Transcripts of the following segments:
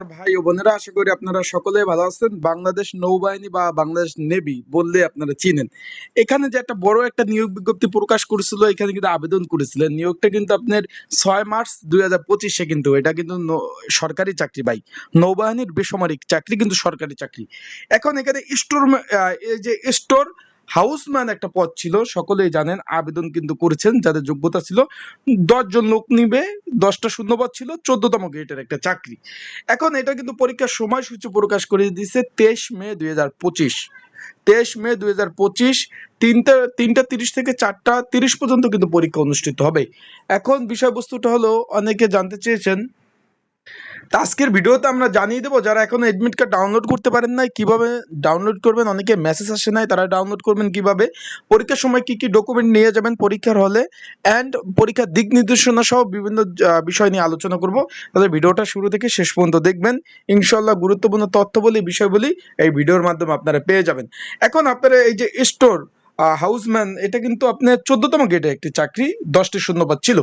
ভাই ও বোনেরা, আশা করি আপনারা সকলে ভালো আছেন। বাংলাদেশ নৌবাহিনী বা বাংলাদেশ নেভি বললে আপনারা চিনেন। এখানে যে একটা বড় একটা নিয়োগ বিজ্ঞপ্তি প্রকাশ করেছিল, এখানে কিন্তু আবেদন করেছিলেন। নিয়োগটা কিন্তু আপনার ছয় মার্চ দুই হাজার পঁচিশে কিন্তু, এটা কিন্তু সরকারি চাকরি ভাই। নৌবাহিনীর বেসামরিক চাকরি, কিন্তু সরকারি চাকরি। এখন এখানে স্টোর এই যে স্টোর হাউসম্যান একটা পদ ছিল, সকলেই জানেন, আবেদন কিন্তু করেছেন, যাদের যোগ্যতা ছিল দশজন লোক নিবে, দশটা শূন্যপদ ছিল, চোদ্দতম গ্রেডের একটা চাকরি। এখন এটা কিন্তু পরীক্ষার সময়সূচি প্রকাশ করে দিয়েছে তেইশ মে দুই হাজার পঁচিশ। তেইশ মে দুই হাজার পঁচিশ, তিনটা তিনটা তিরিশ থেকে চারটা তিরিশ পর্যন্ত কিন্তু পরীক্ষা অনুষ্ঠিত হবে। এখন বিষয়বস্তুটা হলো, অনেকে জানতে চেয়েছেন আজকের ভিডিওতে আমরা জানিয়ে দেবো, যারা এখনও অ্যাডমিট কার্ড ডাউনলোড করতে পারেন নাই, কীভাবে ডাউনলোড করবেন? অনেকে মেসেজ আসে নাই, তারা ডাউনলোড করবেন কীভাবে? পরীক্ষার সময় কি কি ডকুমেন্ট নিয়ে যাবেন পরীক্ষার হলে? অ্যান্ড পরীক্ষার দিক নির্দেশনা সহ বিভিন্ন বিষয় নিয়ে আলোচনা করব। তাহলে ভিডিওটা শুরু থেকে শেষ পর্যন্ত দেখবেন। ইনশাল্লাহ গুরুত্বপূর্ণ তথ্য বলি বিষয় বলি এই ভিডিওর মাধ্যমে আপনারা পেয়ে যাবেন। এখন আপনারা এই যে স্টোর হাউসম্যান, এটা কিন্তু আপনার চোদ্দতম গেটে একটি চাকরি, দশটি শূন্যপাত ছিল।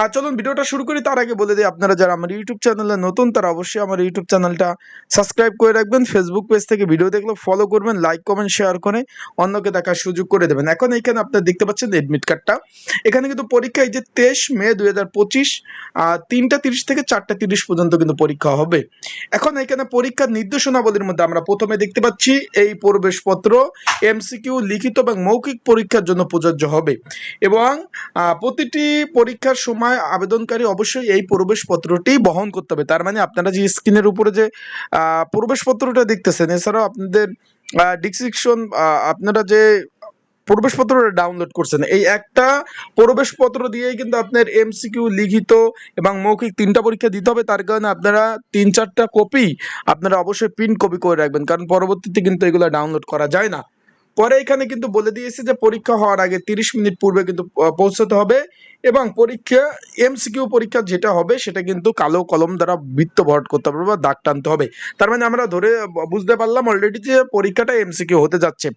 আর চলুন ভিডিওটা শুরু করি। তার আগে বলে দিই, আপনারা যারা আমার ইউটিউব চ্যানেলে নতুন, তারা অবশ্যই আমার ইউটিউব চ্যানেলটা সাবস্ক্রাইব করে রাখবেন। ফেসবুক পেজ থেকে ভিডিও দেখলে ফলো করবেন লাইক কমেন্ট শেয়ার করে অন্যকে দেখার সুযোগ করে দেবেন। এখন এখানে আপনারা দেখতে পাচ্ছেন এডমিট কার্ডটা এখানে কিন্তু পরীক্ষা এই যে তেইশ মে দুই হাজার পঁচিশ তিনটা তিরিশ থেকে চারটা তিরিশ পর্যন্ত কিন্তু পরীক্ষা হবে। এখন এখানে পরীক্ষার নির্দেশনাবলীর মধ্যে আমরা প্রথমে দেখতে পাচ্ছি, এই প্রবেশপত্র এমসিকিউ লিখিত এবং মৌখিক পরীক্ষার জন্য প্রযোজ্য হবে। এবং প্রতিটি পরীক্ষার সময় আবেদনকারী অবশ্যই এই প্রবেশপত্রটি বহন করতে হবে। তার মানে আপনারা যে স্ক্রিনের উপরে যে প্রবেশপত্রটা দেখতেছেন, এছাড়াও আপনাদের ডিসক্রিপশন আপনারা যে প্রবেশপত্রটা ডাউনলোড করছেন, এই একটা প্রবেশপত্র দিয়েই কিন্তু আপনার এমসিকিউ লিখিত এবং মৌখিক তিনটা পরীক্ষা দিতে হবে। তার কারণে আপনারা তিন, চারটা কপি আপনারা অবশ্যই প্রিন্ট কপি করে রাখবেন, কারণ পরবর্তীতে কিন্তু এগুলো ডাউনলোড করা যায় না। পরে এখানে কিন্তু বলে দিয়েছে যে পরীক্ষা হওয়ার আগে তিরিশ মিনিট পূর্বে কিন্তু পৌঁছতে হবে এবং পরীক্ষা এমসিকিউ পরীক্ষা যেটা হবে সেটা কিন্তু কালো কলম দ্বারা বৃত্ত ভরাট করতে হবে বা দাগ টানতে হবে। তার মানে আমরা ধরে বুঝতে পারলাম অলরেডি যে পরীক্ষাটা এমসিকিউ হতে যাচ্ছে।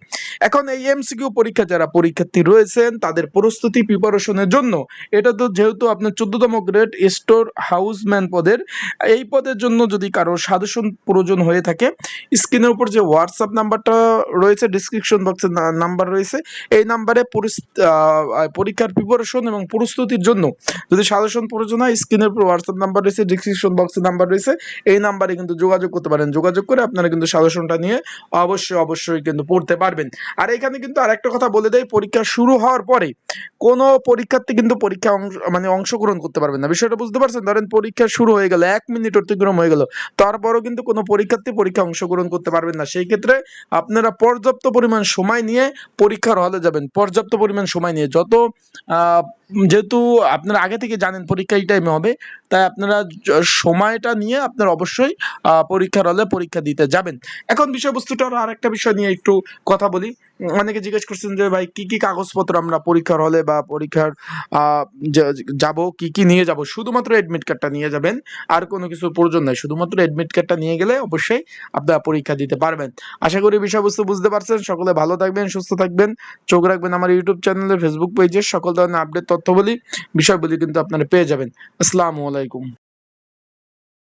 এখন এই এমসিকিউ পরীক্ষা যারা পরীক্ষার্থী রয়েছেন, তাদের প্রস্তুতি প্রিপারেশনের জন্য, এটা তো যেহেতু আপনার চোদ্দতম গ্রেড স্টোর হাউসম্যান পদের, এই পদের জন্য যদি কারও সাজেশন প্রয়োজন হয়ে থাকে, স্ক্রিনের উপর যে হোয়াটসঅ্যাপ নাম্বারটা রয়েছে ডিসক্রিপশন বক্সে নাম্বার রয়েছে। এই নাম্বারে পরীক্ষার প্রিপারেশন এবং প্রস্তুতির জন্য যদি সাজেশন প্রয়োজন হয় স্ক্রিনের হোয়াটসঅ্যাপ নাম্বার রয়েছে ডিসক্রিপশন বক্সে নাম্বার রয়েছে, এই নাম্বারে কিন্তু যোগাযোগ করতে পারেন। যোগাযোগ করে আপনারা কিন্তু সাজেশনটা নিয়ে অবশ্যই অবশ্যই কিন্তু পড়তে পারবেন। আর এখানে কিন্তু আরেকটা কথা বলে দেয় পরীক্ষা শুরু হওয়ার পরে কোনো পরীক্ষার্থী কিন্তু পরীক্ষা মানে অংশগ্রহণ করতে পারবেন না। বিষয়টা বুঝতে পারছেন? ধরেন পরীক্ষা শুরু হয়ে গেল, এক মিনিট অতিক্রম হয়ে গেল, তারপরও কিন্তু কোনো পরীক্ষার্থী পরীক্ষা অংশগ্রহণ করতে পারবেন না। সেই ক্ষেত্রে আপনারা পর্যাপ্ত পরিমাণ সময় নিয়ে পরীক্ষার হলে যাবেন। পর্যাপ্ত পরিমাণ সময় নিয়ে যত যেহেতু আপনারা আগে থেকে জানেন পরীক্ষা এই টাইমে হবে, তাই আপনারা সময়টা নিয়ে আপনারা অবশ্যই পরীক্ষার হলে পরীক্ষা দিতে যাবেন। এখন বিষয়বস্তুটা আর একটা বিষয় নিয়ে একটু কথা বলি। অনেকে জিজ্ঞেস করছেন যে, ভাই, কি কি কাগজপত্র আমরা পরীক্ষার হলে বা পরীক্ষার যাব, কি কি নিয়ে যাব? শুধুমাত্র এডমিট কার্ডটা নিয়ে যাবেন, আর কোনো কিছু প্রয়োজন নাই। শুধুমাত্র এডমিট কার্ডটা নিয়ে গেলে অবশ্যই আপনারা পরীক্ষা দিতে পারবেন। আশা করি বিষয়বস্তু বুঝতে পারছেন। সকলে ভালো থাকবেন, সুস্থ থাকবেন। চোখ রাখবেন আমার ইউটিউব চ্যানেলে ফেসবুক পেজে সকল ধরনের আপডেট বলি বিষয়গুলি কিন্তু আপনারা পেয়ে যাবেন। আসসালামু আলাইকুম।